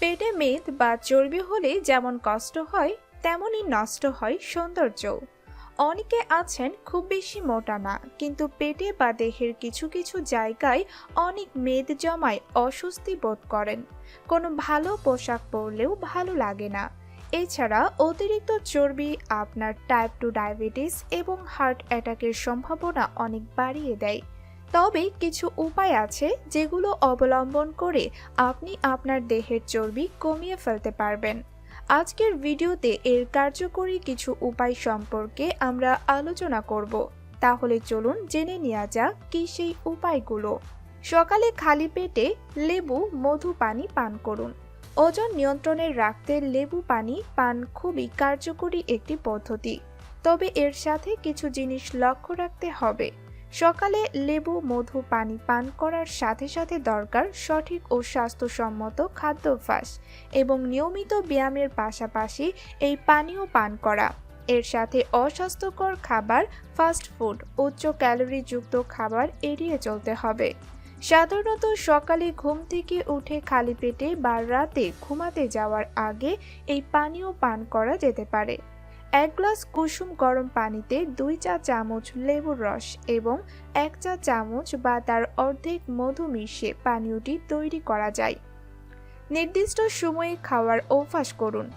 পেটে মেদ বা চর্বি হলে যেমন কষ্ট হয়, তেমনই নষ্ট হয় সৌন্দর্য অনেকে আছেন খুব বেশি মোটা না, কিন্তু পেটে বা দেহের কিছু কিছু জায়গায় অনেক মেদ জমায় অস্বস্তি বোধ করেন। কোনো ভালো পোশাক পরলেও ভালো লাগে না। এছাড়া অতিরিক্ত চর্বি আপনার টাইপ টু ডায়াবেটিস এবং হার্ট অ্যাটাকের সম্ভাবনা অনেক বাড়িয়ে দেয়। তবে কিছু উপায় আছে যেগুলো অবলম্বন করে আপনি আপনার দেহের চর্বি কমিয়ে ফেলতে পারবেন। আজকের ভিডিওতে এর কার্যকরী কিছু উপায় সম্পর্কে আমরা আলোচনা করব। তাহলে চলুন জেনে নেওয়া যাক কি সেই উপায়গুলো। সকালে খালি পেটে লেবু, মধু পানি পান করুন। ওজন নিয়ন্ত্রণে রাখতে লেবু পানি পান খুবই কার্যকরী একটি পদ্ধতি। তবে এর সাথে কিছু জিনিস লক্ষ্য রাখতে হবে। সকালে লেবু, মধু, পানি পান করার সাথে সাথে দরকার সঠিক ও স্বাস্থ্যসম্মত খাদ্যাভ্যাস এবং নিয়মিত ব্যায়ামের পাশাপাশি এই পানীয় পান করা। এর সাথে অস্বাস্থ্যকর খাবার, ফাস্ট ফুড, উচ্চ ক্যালোরিযুক্ত খাবার এড়িয়ে চলতে হবে। সাধারণত সকালে ঘুম থেকে উঠে খালি পেটে বা রাতে ঘুমাতে যাওয়ার আগে এই পানীয় পান করা যেতে পারে। এক গ্লাস কুসুম গরম পানিতে দুই চা চামচ লেবুর রস এবং এক চা চামচ বা তার অর্ধেক মধু মিশিয়ে পানীয়টি তৈরি করা যায়। নির্দিষ্ট সময়ে খাওয়ার অভ্যাস করুন।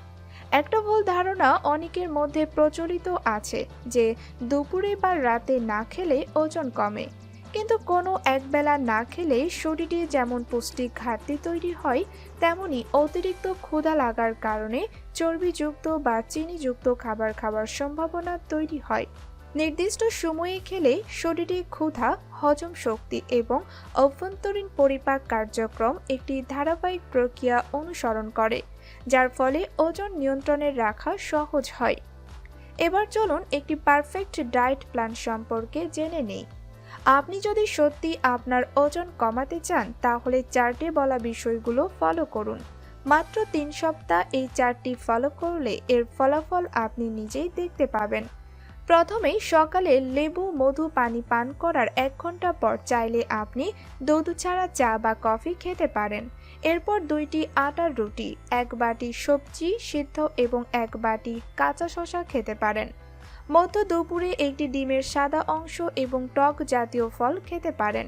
একটা ভুল ধারণা অনেকের মধ্যে প্রচলিত আছে যে দুপুরে বা রাতে না খেলে ওজন কমে। কিন্তু কোনো একবেলা না খেলে শরীরে যেমন পুষ্টি ঘাটতি তৈরি হয়, তেমনি অতিরিক্ত ক্ষুধা লাগার কারণে চর্বিযুক্ত বা চিনিযুক্ত খাবার খাওয়ার সম্ভাবনা তৈরি হয়। নির্দিষ্ট সময়ে খেলে শরীরে ক্ষুধা, হজম শক্তি এবং অভ্যন্তরীণ পরিপাক কার্যক্রম একটি ধারাবাহিক প্রক্রিয়া অনুসরণ করে, যার ফলে ওজন নিয়ন্ত্রণে রাখা সহজ হয়। এবার চলুন একটি পারফেক্ট ডায়েট প্ল্যান সম্পর্কে জেনে নেই। আপনি যদি সত্যি আপনার ওজন কমাতে চান, তাহলে চারটে বলা বিষয়গুলো ফলো করুন। মাত্র তিন সপ্তাহ এই চারটি ফলো করলে এর ফলাফল আপনি নিজেই দেখতে পাবেন। প্রথমেই সকালে লেবু, মধু, পানি পান করার এক ঘণ্টা পর চাইলে আপনি দুধ, ছাড়া চা বা কফি খেতে পারেন। এরপর দুইটি আটার রুটি, এক বাটি সবজি সিদ্ধ এবং এক বাটি কাঁচা শশা খেতে পারেন। মধ্য দুপুরে একটি ডিমের সাদা অংশ এবং টক জাতীয় ফল খেতে পারেন।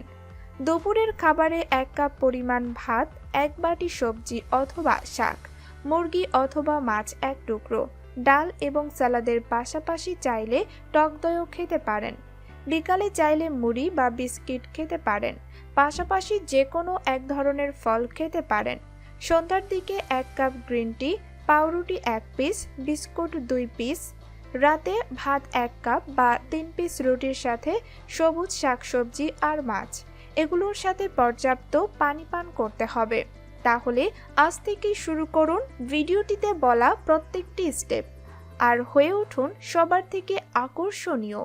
দুপুরের খাবারে এক কাপ পরিমাণ ভাত, এক বাটি সবজি অথবা শাক, মুরগি অথবা মাছ এক টুকরো, ডাল এবং স্যালাদের পাশাপাশি চাইলে টক দইও খেতে পারেন। বিকালে চাইলে মুড়ি বা বিস্কিট খেতে পারেন। পাশাপাশি যে কোনো এক ধরনের ফল খেতে পারেন। সন্ধ্যার দিকে এক কাপ গ্রিন টি, পাউরুটি এক পিস, বিস্কুট দুই পিস রাতে ভাত এক কাপ বা তিন পিস রুটির সাথে সবুজ শাকসবজি আর মাছ। এগুলোর সাথে পর্যাপ্ত পানি পান করতে হবে। তাহলে আজ থেকে শুরু করুন ভিডিওটিতে বলা প্রত্যেকটি স্টেপ আর হয়ে উঠুন সবার থেকে আকর্ষণীয়।